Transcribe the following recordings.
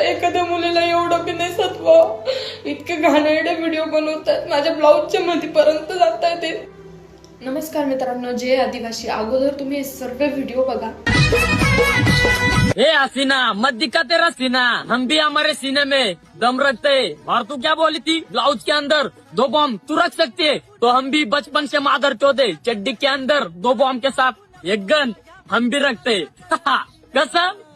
एखाद्या मुलीला एवढं बी नाही सत्व. इतके घाणेरडे व्हिडिओ बनवतात. माझ्या ब्लाऊजच्या मधीपर्यंत जात ते. नमस्कार मित्रांनो जे आदिवासी अगोदर तुम्ही हे सर्व व्हिडिओ बघा. ए हसीना मत दिखा तेरा सीना हम भी हमारे सीने में दम रखते हैं। और तू क्या बोली थी? ब्लाउज के अंदर दो बॉम्ब तू रख सकती है? तो हम भी बचपन से मादर चौदे चड्डी के अंदर दो बॉम्ब के साथ एक गन हम भी रखते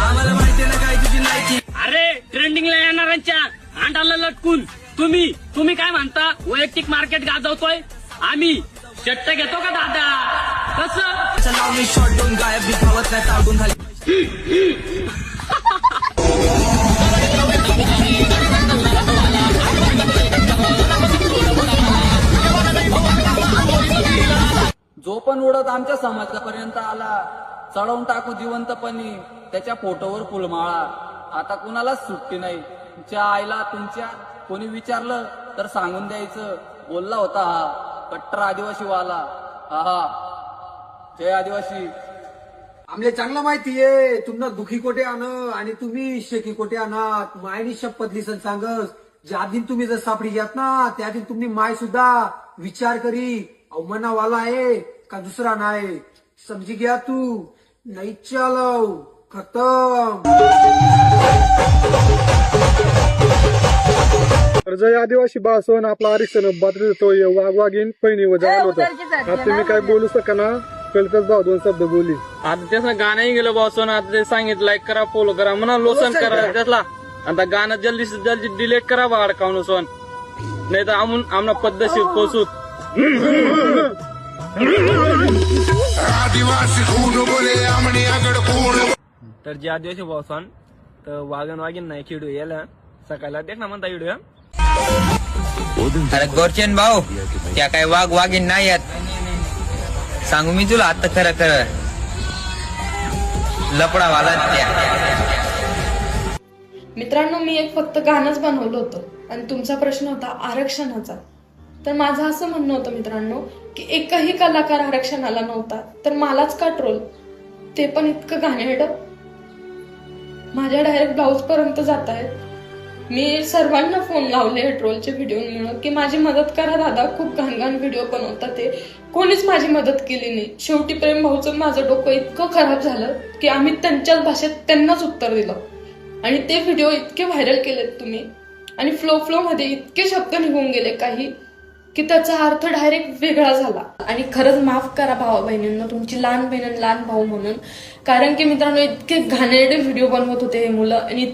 हैं। कसं अरे ट्रेंडिंगला येणाऱ्यांच्या अंडाला लटकून. तुम्ही तुम्ही काय म्हणता? वैयक्तिक मार्केट गाजवतोय? आम्ही चट्ट घेतो का दादा? कसं? जो पण उडत आमच्या समाजापर्यंत आला चढवून टाकू जिवंतपणी. त्याच्या फोटोवर फुलमाळा. आता कुणालाच सुट्टी नाही. तुमच्या आईला तुमच्या कोणी विचारलं तर सांगून द्यायचं. बोलला होता हा. कट्टर आदिवासी वाला. हा हा जय आदिवासी. आमले चांगलं माहितीये तुमना दुखी कोटे आण आणि तुम्ही शेकी कोटे आणा मायनी शपथ लिसन सांगस. ज्या दिन तुम्ही जर सापडी घ्यात ना त्या दिन तुम्ही माय सुद्धा विचार करी. अवमानावाला आहे का दुसरा नाही? समजी घ्या तू. नाही चालव. तर जय आदिवासी बासवन आपला आरक्षण बातमी तो वाघ वाघीन पहिणी व जायला होता आता तुम्ही काय बोलू शका ना कळतच जाऊ दोन शब्द बोली. आता त्याचं गाणंही गेलं बॉसन आता ते सांगितलं लाईक करा फॉलो करा म्हणा लोसन करा त्यातला. आता गाणं जल्दी से जल्दी डिलीट करा बा अडकावून सोन नाही तर आम्ही आम्हाला पद्धतशीर पोचूत आदिवासी खून बोले आमणी आगड खून तर जे आदिवासी बॉसन तर वागण वागीन नाही खेळू याला सकाळला देख ना म्हणता व्हिडिओ अरे गोरचेन भाऊ त्या काय वाघ वाघीन नाही आहेत. सांगू मी तुला आता खरं खरं. लपडावाला त्या. मित्रांनो मी एक फक्त गाणंच बनवलं होतं आणि तुमचा प्रश्न होता आरक्षणाचा. तर माझं असं म्हणणं होतं मित्रांनो की एकही कलाकार आरक्षणाला नव्हता तर मलाच का ट्रोल ते पण इतकं घाणेरडं. माझ्या डायरेक्ट ब्लाऊज पर्यंत जात आहेत मी सर्वांना फोन लावले ट्रोलच्या व्हिडिओमुळं की माझी मदत करा दादा खूप घाण घाण व्हिडिओ बनवतात ते. कोणीच माझी मदत केली नाही. शेवटी प्रेम भाऊचं माझं डोकं इतकं खराब झालं की आम्ही त्यांच्याच भाषेत त्यांनाच उत्तर दिलं. आणि ते व्हिडिओ इतके व्हायरल केलेत तुम्ही. आणि फ्लो फ्लो मध्ये इतके शब्द निघून गेले काही. की त्याचा अर्थ डायरेक्ट वेगळा झाला. आणि खरंच माफ करा भावा बहिणींना तुमची लहान बहिण आणि लहान भाऊ म्हणून. कारण की मित्रांनो इतके घाणेरडे व्हिडिओ बनवत होते हे मुलं आणि